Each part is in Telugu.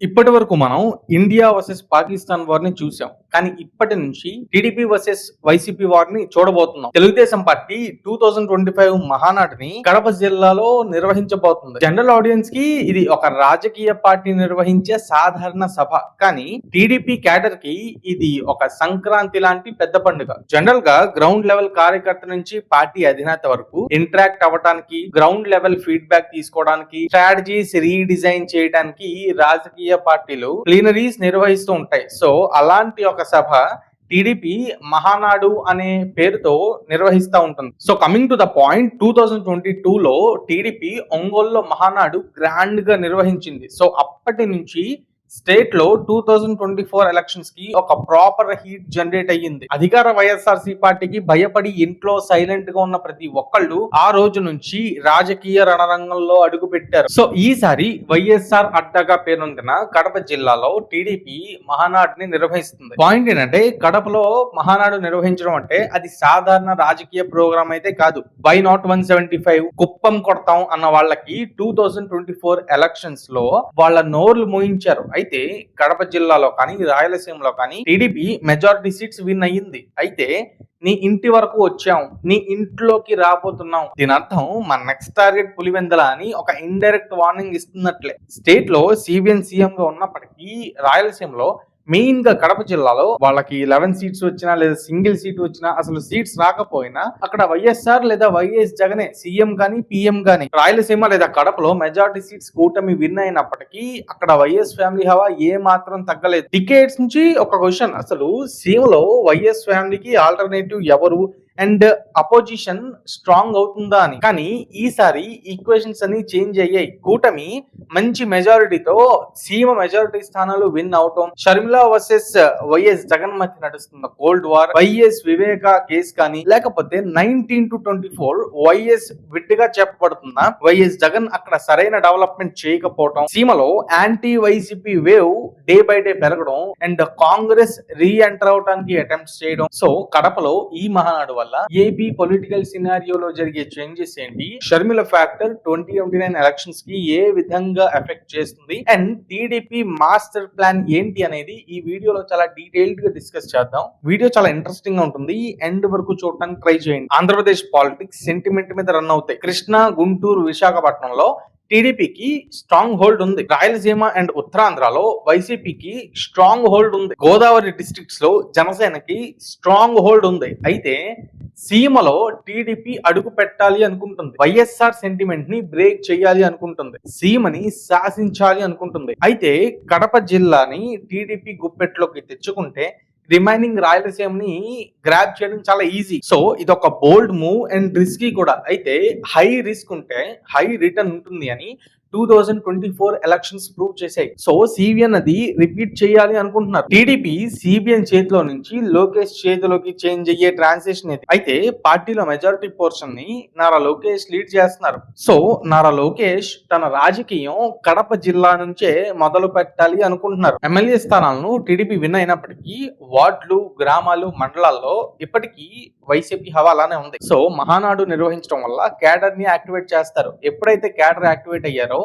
ఇప్పటి వరకు మనం ఇండియా వర్సెస్ పాకిస్తాన్ వార్ని చూసాం. కానీ ఇప్పటి నుంచి టీడీపీ వర్సెస్ వైసీపీ వార్ని చూడబోతున్నాం. Telugu Desam party two thousand twenty five మహానాటిని Kadapa జిల్లాలో నిర్వహించబోతుంది. జనరల్ ఆడియన్స్కి ఇది ఒక రాజకీయ పార్టీ నిర్వహించే సాధారణ సభ. కానీ టీడీపీ క్యాడర్కి ఇది ఒక సంక్రాంతి లాంటి పెద్ద పండుగ. జనరల్గా గ్రౌండ్ లెవెల్ కార్యకర్త నుంచి పార్టీ అధినేత వరకు ఇంటరాక్ట్ అవ్వడానికి గ్రౌండ్ లెవెల్ ఫీడ్బ్యాక్ తీసుకోవడానికి స్ట్రాటజీస్ రీడిజైన్ చేయడానికి రాజకీయ పార్టీలు ప్లీనరీస్ నిర్వహిస్తూ ఉంటాయి. సో అలాంటి ఒక సభ టీడీపీ మహానాడు అనే పేరుతో నిర్వహిస్తూ ఉంటుంది. So coming to the point two thousand twenty two లో టీడీపీ ఒంగోలులో మహానాడు గ్రాండ్గా నిర్వహించింది. సో అప్పటి నుంచి స్టేట్లో టూ థౌజండ్ ట్వంటీ ఫోర్ ఎలక్షన్స్కి ఒక ప్రాపర్ హీట్ జనరేట్ అయ్యింది. అధికార వైఎస్ఆర్సీ పార్టీకి భయపడి ఇంట్లో సైలెంట్గా ఉన్న ప్రతి ఒక్కళ్ళు ఆ రోజు నుంచి రాజకీయ రణరంగంలో అడుగు పెట్టారు సో ఈసారి వైఎస్ఆర్ అడ్డగా పేరొందిన కడప జిల్లాలో టీడీపీ మహానాడుని నిర్వహిస్తుంది. పాయింట్ ఏంటంటే కడపలో మహానాడు నిర్వహించడం అంటే అది సాధారణ రాజకీయ ప్రోగ్రామ్ అయితే కాదు. Why not one seventy five Kuppam కొడతాం అన్న వాళ్ళకి టూ థౌజండ్ ట్వంటీ ఫోర్ ఎలక్షన్స్లో వాళ్ళ నోర్లు మోయించారు. అయితే కడప జిల్లాలో కానీ రాయలసీమలో కానీ టీడీపీ మెజారిటీ సీట్స్ విన్ అయ్యింది. అయితే నీ ఇంటి వరకు వచ్చాం నీ ఇంట్లోకి రాబోతున్నాం. దీని అర్థం మన నెక్స్ట్ టార్గెట్ పులివెందల అని ఒక ఇండైరెక్ట్ వార్నింగ్ ఇస్తున్నట్లే. స్టేట్లో సిబిఎన్ సీఎం గా ఉన్నప్పటికీ రాయలసీమలో మెయిన్గా కడప జిల్లాలో వాళ్ళకి లెవెన్ సీట్స్ వచ్చినా లేదా సింగిల్ సీట్ వచ్చినా అసలు సీట్స్ రాకపోయినా అక్కడ వైఎస్ఆర్ లేదా వైఎస్ జగనే సీఎం గానీ పిఎం గానీ రాయలసీమ లేదా కడపలో మెజారిటీ సీట్స్ కూటమి విన్ అయినప్పటికీ అక్కడ వైఎస్ ఫ్యామిలీ హవా ఏ మాత్రం తగ్గలేదు. టికెట్స్ నుంచి ఒక క్వశ్చన్ అసలు సీమలో వైఎస్ ఫ్యామిలీకి ఆల్టర్నేటివ్ ఎవరు అండ్ అపోజిషన్ స్ట్రాంగ్ అవుతుందా అని. కానీ ఈసారి ఈక్వేషన్స్ అన్ని చేంజ్ అయ్యాయి. కూటమి మంచి మెజారిటీతో సీమ మెజారిటీ స్థానాలు విన్ అవటం. షర్మిల వర్సెస్ వైఎస్ జగన్ మధ్య నడుస్తున్న cold war. YS Viveka case కానీ లేకపోతే nineteen to twenty four YS విడ్డుగా చెప్పబడుతున్న వైఎస్ జగన్ అక్కడ సరైన డెవలప్మెంట్ చేయకపోవటం. సీమలో anti YCP wave day by day పెరగడం అండ్ కాంగ్రెస్ రీ ఎంటర్ అవడానికి అటెంప్ట్స్ చేయడం. సో కడపలో ఈ మహానాడు వల్ల ఏపీ పొలిటికల్ సినారియోలో జరిగే చేంజెస్ ఏంటి? Sharmila factor twenty twenty nine ఎలక్షన్స్కి ఏ విధంగా ఎఫెక్ట్ చేస్తుంది? అండ్ టీడీపీ మాస్టర్ ప్లాన్ ఏంటి అనేది ఈ వీడియోలో చాలా డీటెయిల్డ్గా డిస్కస్ చేద్దాం. వీడియో చాలా ఇంట్రెస్టింగ్గా ఉంటుంది. ఎండ్ వరకు చూడటానికి ట్రై చేయండి. ఆంధ్రప్రదేశ్ పాలిటిక్స్ సెంటిమెంట్ మీద రన్ అవుతాయి. కృష్ణా గుంటూరు విశాఖపట్నంలో టీడీపీకి స్ట్రాంగ్ హోల్డ్ ఉంది. రాయలసీమ అండ్ ఉత్తరాంధ్రలో వైసీపీకి స్ట్రాంగ్ హోల్డ్ ఉంది. గోదావరి డిస్ట్రిక్ట్స్లో జనసేనకి స్ట్రాంగ్ హోల్డ్ ఉంది. అయితే సీమలో టీడీపీ అడుగు పెట్టాలి అనుకుంటుంది. వైఎస్ఆర్ సెంటిమెంట్ని బ్రేక్ చేయాలి అనుకుంటుంది. సీమని శాసించాలి అనుకుంటుంది. అయితే కడప జిల్లాని టీడీపీ గుప్పెట్లోకి తెచ్చుకుంటే రిమైనింగ్ రాయలసీమని గ్రాప్ చేయడం చాలా ఈజీ సో ఇది ఒక బోల్డ్ మూవ్ అండ్ రిస్కీ కూడా. అయితే హై రిస్క్ ఉంటే హై రిటర్న్ ఉంటుంది అని two thousand twenty four elections prove చేశాయి. సో సిబిఎన్ అది రిపీట్ చేయాలి అనుకుంటున్నారు. టీడీపీ సిబిఎన్ చేతిలో నుంచి లోకేష్ చేతిలోకి చేంజ్ అయ్యే ట్రాన్సాక్షన్ ఇది. అయితే పార్టీలో మెజారిటీ పోర్షన్ని నారా లోకేష్ లీడ్ చేస్తున్నారు. సో నారా లోకేష్ తన రాజకీయం కడప జిల్లా నుంచే మొదలు పెట్టాలి అనుకుంటున్నారు. ఎమ్మెల్యే స్థానాలను టీడీపీ విన్ అయినప్పటికీ వార్డులు గ్రామాలు మండలాల్లో ఇప్పటికీ వైసీపీ హవాలానే ఉంది. సో మహానాడు నిర్వహించడం వల్ల క్యాడర్ని యాక్టివేట్ చేస్తారు. ఎప్పుడైతే క్యాడర్ యాక్టివేట్ అయ్యారో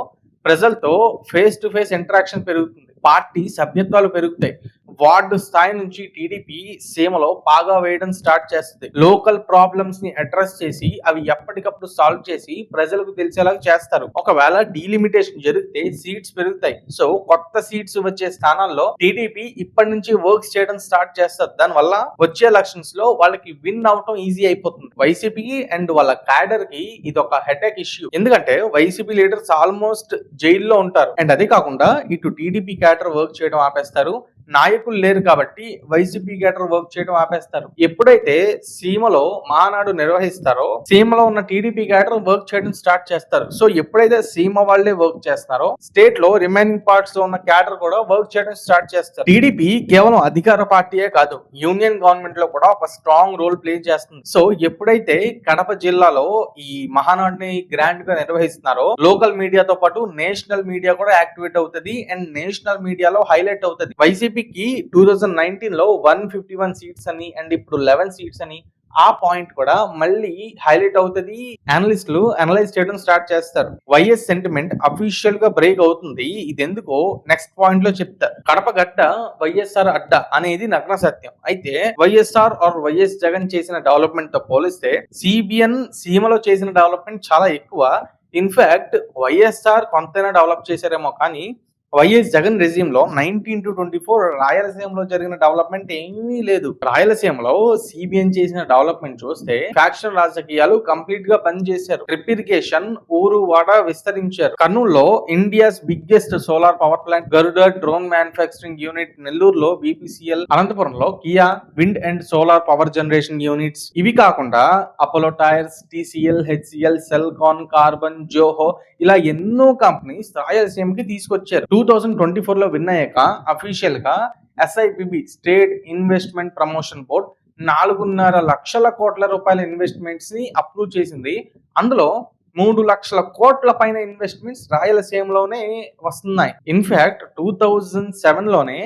ప్రజలతో ఫేస్ టు ఫేస్ ఇంటరాక్షన్ పెరుగుతుంది. పార్టీ సభ్యత్వాలు పెరుగుతాయి. వార్డు స్థాయి నుంచి టీడీపీ సీమలో పాగా వేయడం స్టార్ట్ చేస్తుంది. లోకల్ ప్రాబ్లమ్స్ని అడ్రస్ చేసి అవి ఎప్పటికప్పుడు సాల్వ్ చేసి ప్రజలకు తెలిసేలాగా చేస్తారు. ఒకవేళ డీలిమిటేషన్ జరిగితే సీట్స్ పెరుగుతాయి. సో కొత్త సీట్స్ వచ్చే స్థానాల్లో టీడీపీ ఇప్పటి నుంచి వర్క్స్ చేయడం స్టార్ట్ చేస్తారు దాని వల్ల వచ్చే ఎలక్షన్స్లో వాళ్ళకి విన్ అవటం ఈజీ అయిపోతుంది. వైసీపీ అండ్ వాళ్ళ క్యాడర్కి ఇది ఒక హెడేక్ ఇష్యూ ఎందుకంటే వైసీపీ లీడర్స్ ఆల్మోస్ట్ జైల్లో ఉంటారు. అండ్ అదే కాకుండా ఇటు టీడీపీ క్యాడర్ వర్క్ చేయడం ఆపేస్తారు. నాయకులు లేరు కాబట్టి వైసీపీ క్యాడర్ వర్క్ చేయడం ఆపేస్తారు. ఎప్పుడైతే సీమలో మహానాడు నిర్వహిస్తారో సీమలో ఉన్న టీడీపీ గేటర్ వర్క్ చేయడం స్టార్ట్ చేస్తారు. సో ఎప్పుడైతే సీమ వాళ్ళే వర్క్ చేస్తున్నారో స్టేట్లో రిమైనింగ్ పార్ట్స్లో ఉన్న క్యాడర్ కూడా వర్క్ చేయడం స్టార్ట్ చేస్తారు. టీడీపీ కేవలం అధికార పార్టీయే కాదు యూనియన్ గవర్నమెంట్లో కూడా ఒక స్ట్రాంగ్ రోల్ ప్లే చేస్తుంది. సో ఎప్పుడైతే కడప జిల్లాలో ఈ మహానాడుని గ్రాండ్గా నిర్వహిస్తున్నారో లోకల్ మీడియాతో పాటు నేషనల్ మీడియా కూడా యాక్టివేట్ అవుతుంది అండ్ నేషనల్ మీడియాలో హైలైట్ అవుతుంది. వైసీపీకి టూ థౌజండ్ నైన్టీన్లో వన్ ఫిఫ్టీ వన్ సీట్స్ అని అండ్ ఇప్పుడు లెవెన్ సీట్స్ అని ఆ పాయింట్ కూడా మళ్ళీ హైలైట్ అవుతుంది. అనలిస్టులు అనలైజ్ చేయడం స్టార్ట్ చేస్తారు. వైఎస్ సెంటిమెంట్ అఫీషియల్గా బ్రేక్ అవుతుంది. ఇది ఎందుకో నెక్స్ట్ పాయింట్లో చెప్తారు కడప గడ్డ వైఎస్ఆర్ అడ్డ అనేది నగ్న సత్యం. అయితే వైఎస్ఆర్ ఆర్ వైఎస్ జగన్ చేసిన డెవలప్మెంట్తో పోలిస్తే సిబిఎన్ సీమలో చేసిన డెవలప్మెంట్ చాలా ఎక్కువ. ఇన్ఫాక్ట్ వైఎస్ఆర్ కొంతైనా డెవలప్ చేశారేమో కానీ వైఎస్ జగన్ రెజ్యూమ్లో నైన్టీన్ టు ట్వంటీ ఫోర్ రాయలసీమలో జరిగిన డెవలప్మెంట్ ఏమీ లేదు. రాయలసీమలో సిబిఎన్ చేసిన డెవలప్మెంట్ చూస్తే ఫ్యాక్షన్ రాజకీయాలు కంప్లీట్గా పనిచేశారు ట్రిప్ ఇరిగేషన్ ఊరు వాడ విస్తరించారు. కర్నూలులో India's biggest solar power plant Garuda drone manufacturing unit నెల్లూరులో బీపీసీఎల్ అనంతపురంలో Kia wind and solar power generation units ఇవి కాకుండా Apollo tyres TCL HCL Celkon Karbonn Zoho ఇలా ఎన్నో కంపెనీస్ రాయలసీమకి తీసుకొచ్చారు. టూ థౌజండ్ ట్వంటీ ఫోర్లో విన్ అయ్యాక అఫీషియల్గా SIPB state investment promotion board నాలుగున్నర లక్షల కోట్ల రూపాయల ఇన్వెస్ట్మెంట్స్ని అప్రూవ్ చేసింది. అందులో మూడు లక్షల కోట్ల పైన ఇన్వెస్ట్మెంట్స్ రాయలసీమలోనే వస్తున్నాయి. ఇన్ఫాక్ట్ టూ థౌజండ్ సెవెన్లోనే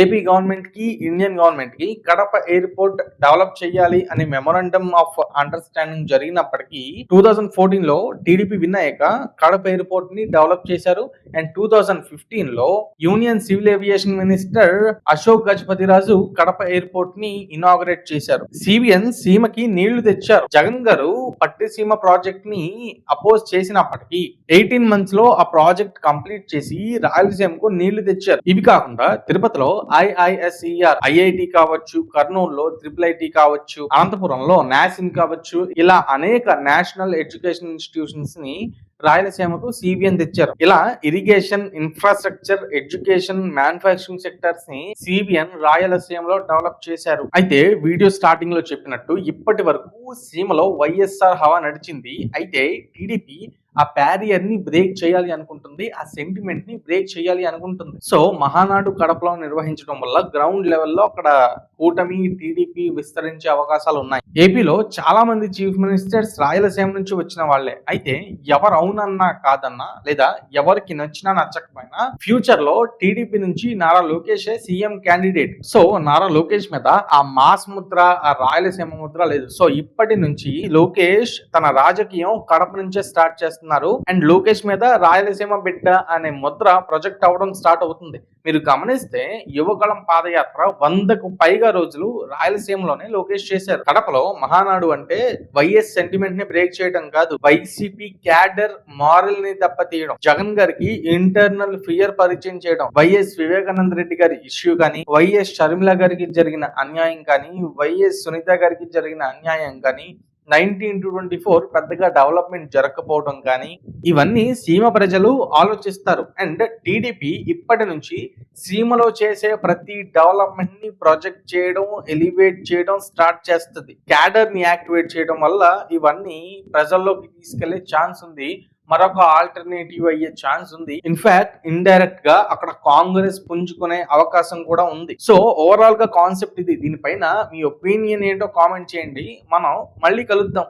ఏపీ గవర్నమెంట్కి ఇండియన్ గవర్నమెంట్కి కడప ఎయిర్పోర్ట్ డెవలప్ చేయాలి అనే మెమోరాండమ్ ఆఫ్ అండర్స్టాండింగ్ జరిగినప్పటికీ టూ థౌజండ్ ఫోర్టీన్లో టీడీపీ విన్ అయ్యాక కడప ఎయిర్పోర్ట్ని డెవలప్ చేశారు. అండ్ టూ థౌజండ్ ఫిఫ్టీన్లో union civil aviation minister Ashok Gajapathi Raju Kadapa ఎయిర్పోర్ట్ని inaugurate చేశారు. సిబిఎన్ సీమకి నీళ్ళు తెచ్చారు. జగన్ గారు పట్టిసీమ ప్రాజెక్ట్ని అపోజ్ చేసినప్పటికీ ఎయిటీన్ మంత్స్లో ఆ ప్రాజెక్ట్ కంప్లీట్ చేసి రాయలసీమకు నీళ్ళు తెచ్చారు. ఇవి కాకుండా తిరుపతిలో ఐఐఎస్ఈఆర్ ఐఐటి కావచ్చు కర్నూలులో ట్రిపుల్ ఐటి కావచ్చు అనంతపురంలో నాసిన్ కావచ్చు ఇలా అనేక నేషనల్ ఎడ్యుకేషన్ ఇన్స్టిట్యూషన్స్ని రాయలసీమకు సిబిఎన్ తెచ్చారు. ఇలా ఇరిగేషన్ ఇన్ఫ్రాస్ట్రక్చర్ ఎడ్యుకేషన్ మ్యానుఫాక్చరింగ్ సెక్టర్స్ని సిబిఎన్ రాయలసీమలో డెవలప్ చేశారు. అయితే వీడియో స్టార్టింగ్లో చెప్పినట్టు ఇప్పటి వరకు సీమలో వైఎస్ఆర్ హవా నడిచింది. అయితే టీడీపీ ఆ ప్యారియర్ని బ్రేక్ చేయాలి అనుకుంటుంది ఆ సెంటిమెంట్ని బ్రేక్ చేయాలి అనుకుంటుంది. సో మహానాడు కడపలో నిర్వహించడం వల్ల గ్రౌండ్ లెవెల్లో అక్కడ కూటమి టీడీపీ విస్తరించే అవకాశాలు ఉన్నాయి. ఏపీలో చాలా మంది చీఫ్ మినిస్టర్స్ రాయలసీమ నుంచి వచ్చిన వాళ్ళే. అయితే ఎవరు అవునన్నా కాదన్నా లేదా ఎవరికి నచ్చినా నచ్చకపోయినా ఫ్యూచర్లో టీడీపీ నుంచి Nara Lokesh CM candidate so Nara Lokesh మీద ఆ మాస్ ముద్ర ఆ రాయలసీమ ముద్ర లేదు. సో ఇప్పటి నుంచి లోకేష్ తన రాజకీయం కడప నుంచే స్టార్ట్ చేస్తున్నారు. అండ్ లోకేష్ మీద రాయలసీమ బిడ్డ అనే ముద్ర ప్రొజెక్ట్ అవ్వడం స్టార్ట్ అవుతుంది. మీరు గమనిస్తే యువకళం పాదయాత్ర వందకు పైగా రోజులు రాయలసీమలోనే లోకేష్ చేశారు. కడపలో మహానాడు అంటే వైఎస్ సెంటిమెంట్ని బ్రేక్ చేయడం కాదు వైసీపీ క్యాడర్ మారల్ని దెబ్బతీయడం జగన్ గారికి ఇంటర్నల్ ఫియర్ పరిచయం చేయడం వైఎస్ వివేకానంద రెడ్డి గారి ఇష్యూ కానీ వైఎస్ షర్మిల గారికి జరిగిన అన్యాయం కానీ వైఎస్ సునీత గారికి జరిగిన అన్యాయం కానీ నైన్టీన్ టు ట్వంటీ ఫోర్ పెద్దగా డెవలప్మెంట్ జరగకపోవడం కానీ ఇవన్నీ సీమ ప్రజలు ఆలోచిస్తారు. అండ్ టీడీపీ ఇప్పటి నుంచి సీమలో చేసే ప్రతి డెవలప్మెంట్ని ప్రొజెక్ట్ చేయడం ఎలివేట్ చేయడం స్టార్ట్ చేస్తుంది. క్యాడర్ని యాక్టివేట్ చేయడం వల్ల ఇవన్నీ ప్రజల్లోకి తీసుకెళ్ళే ఛాన్స్ ఉంది. మరొక ఆల్టర్నేటివ్ అయ్యే ఛాన్స్ ఉంది. ఇన్ఫాక్ట్ ఇండైరెక్ట్గా అక్కడ కాంగ్రెస్ పుంజుకునే అవకాశం కూడా ఉంది. సో ఓవరాల్గా కాన్సెప్ట్ ఇది. దీనిపైన మీ ఒపీనియన్ ఏంటో కామెంట్ చేయండి. మనం మళ్ళీ కలుద్దాం.